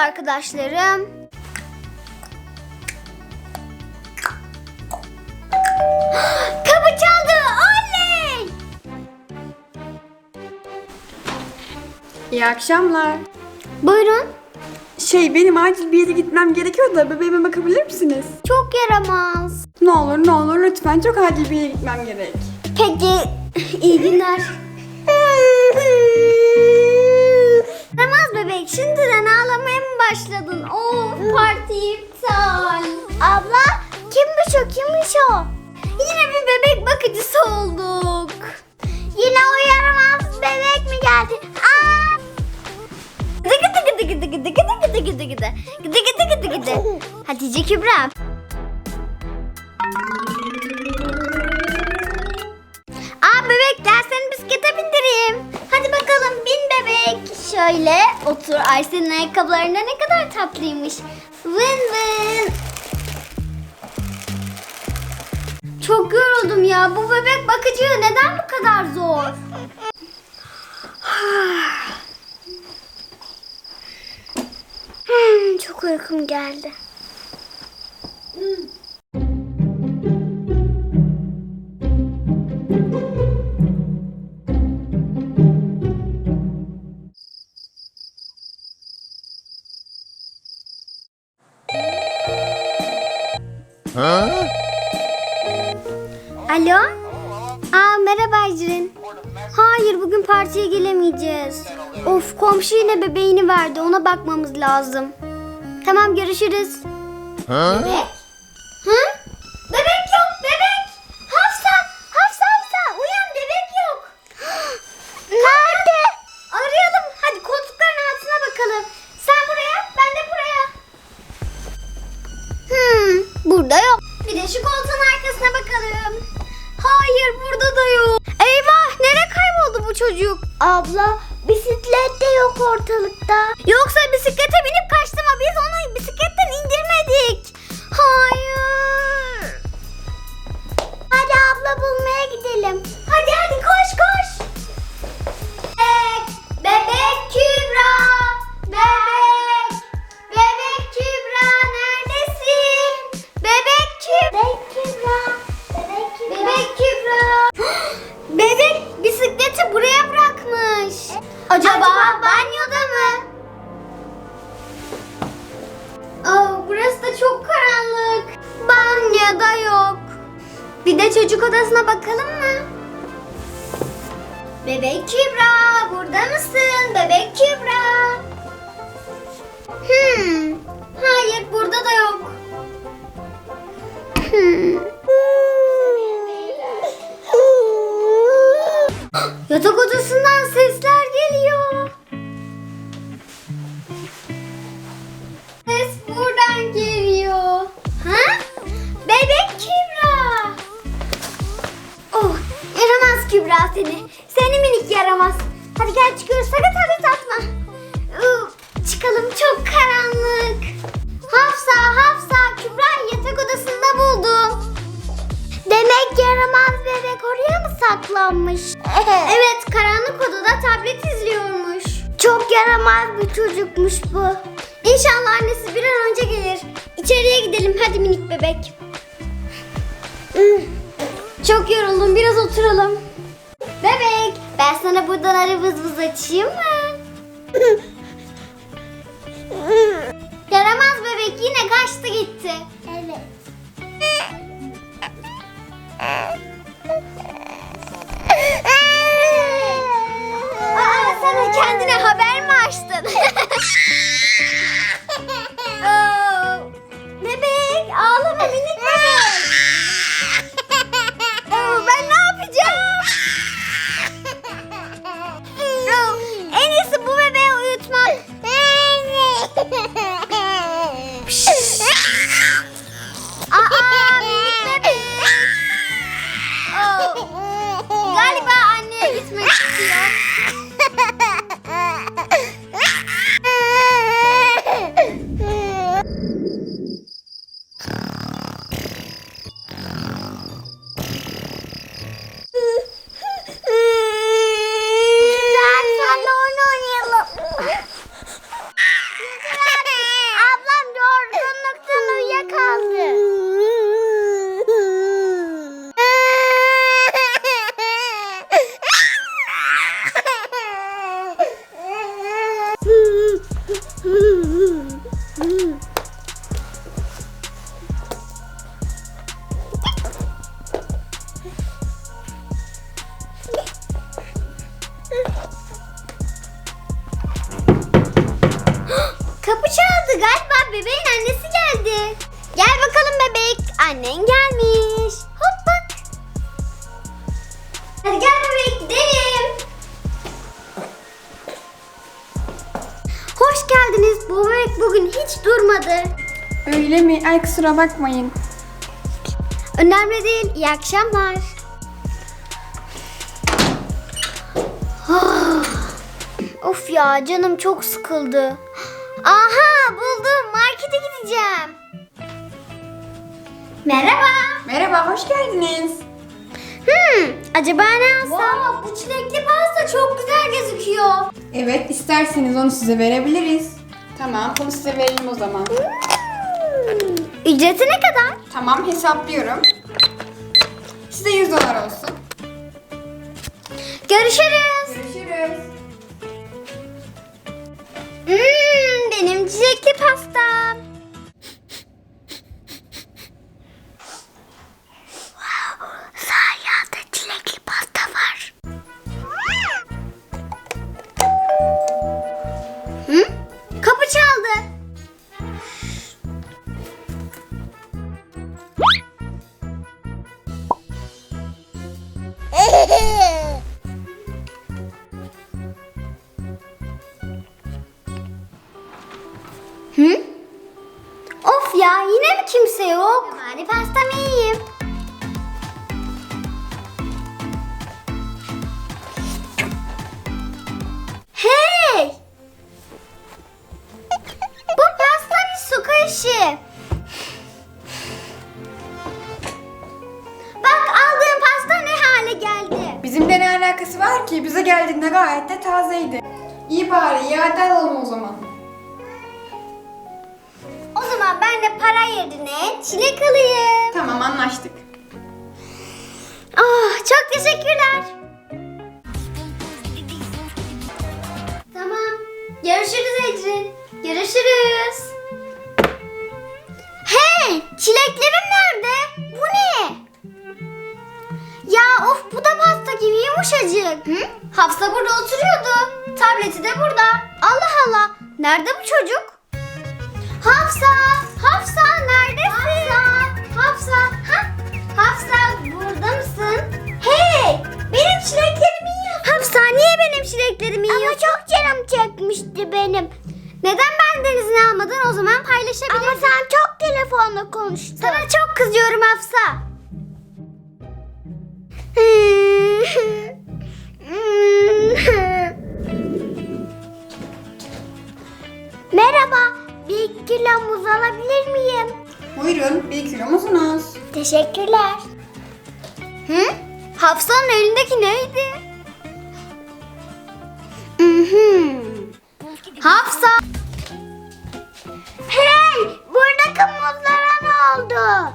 arkadaşlarım. Kapı çaldı. Oley! İyi akşamlar. Buyurun. Şey benim acil bir yere gitmem gerekiyor da bebeğime bakabilir misiniz? Çok yaramaz. Ne olur ne olur lütfen çok acil bir yere gitmem gerek. Peki. iyi günler. Yaramaz bebek şimdiden ağlamaya mı başladın? Of parti iptal. Abla kimmiş o kimmiş o? Yine bir bebek bakıcısı olduk. Yine o yaramaz bebek mi geldi? Aa! Gıdı gıdı gıdı gıdı gıdı gıdı gıdı gıdı gıdı gıdı gıdı gıdı gıdı. Hatice Kübra. Şöyle otur. Ayşe'nin ayakkabılarında ne kadar tatlıymış. Vın vın. Çok yoruldum ya. Bu bebek bakıcı neden bu kadar zor? Hmm, çok uykum geldi. Alo? Aa merhaba Ecrin. Hayır bugün partiye gelemeyeceğiz. Of komşu yine bebeğini verdi ona bakmamız lazım. Tamam görüşürüz. Bebek? Burada yok. Bir de şu koltuğun arkasına bakalım. Hayır burada da yok. Eyvah nereye kayboldu bu çocuk? Abla bisiklet de yok ortalıkta. Yoksa bisiklete binip kaçtı mı? Biz onu bisikletten indirmedik. Hayır. Hadi abla bulmaya gidelim. Hadi hadi koş koş. Acaba, banyoda mı? Aa, burası da çok karanlık. Banyoda yok. Bir de çocuk odasına bakalım mı? Bebek Kübra, burada mısın? Bebek Kübra. Yaramaz bebek oraya mı saklanmış? evet, karanlık odada tablet izliyormuş. Çok yaramaz bir çocukmuş bu. İnşallah annesi bir an önce gelir. İçeriye gidelim hadi minik bebek. Çok yoruldum biraz oturalım. Bebek ben sana buradan vız vız açayım mı? Yaramaz bebek yine kaçtı gitti. Evet. Aa, sen kendine haber mi açtın? Kapı çaldı galiba bebeğin annesi geldi. Gel bakalım bebek. Annen gelmiş. Hop bak. Hadi gel bebek gidelim. Hoş geldiniz. Bu bebek bugün hiç durmadı. Öyle mi? Ay kusura bakmayın. Önemli değil. İyi akşamlar. Ah. of ya canım çok sıkıldı. Aha buldum. Markete gideceğim. Merhaba. Merhaba, hoş geldiniz. Hmm, acaba ne alsam? bu çilekli pasta çok güzel gözüküyor. Evet, isterseniz onu size verebiliriz. Tamam, bunu size verelim o zaman. Hmm, Ücreti ne kadar? Tamam, hesaplıyorum. Size 100 dolar olsun. Görüşürüz. Görüşürüz. Çilekli pastam. Hı? Of ya yine mi kimse yok? Hadi pastamı yiyeyim. Hey! Bu pasta bir su kaşığı. Bak aldığım pasta ne hale geldi. Bizimle ne alakası var ki? Bize geldiğinde gayet de tazeydi. İyi bari, iade alalım o zaman. Zaman ben de para yerine çilek alayım. Tamam, anlaştık. Ah, çok teşekkürler. Tamam. Görüşürüz Ecrin. Görüşürüz. Hey, çileklerim nerede? Bu ne? Ya of bu da pasta gibi yumuşacık. Hı? Hafsa burada oturuyordu. Tableti de burada. Allah Allah. Nerede bu çocuk? Hafsa çileklerimi yiyorsun. Hafsa niye benim çileklerimi yiyorsun? Ama çok canım çekmişti benim. Neden benden izin almadın o zaman paylaşabilirsin. Ama sen çok telefonla konuştun. Sana çok kızıyorum Hafsa. Merhaba, bir kilo muz alabilir miyim? Buyurun, bir kilo musunuz? Teşekkürler. Hı? Hafsa'nın elindeki neydi? Hafsa! Hey! Buradaki muzlara ne oldu?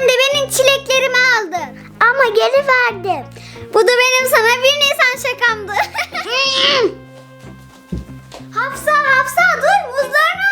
Sen de benim çileklerimi aldın. Ama geri verdim. Bu da benim sana bir Nisan şakamdı. Hmm. Hafsa Hafsa dur buzlarını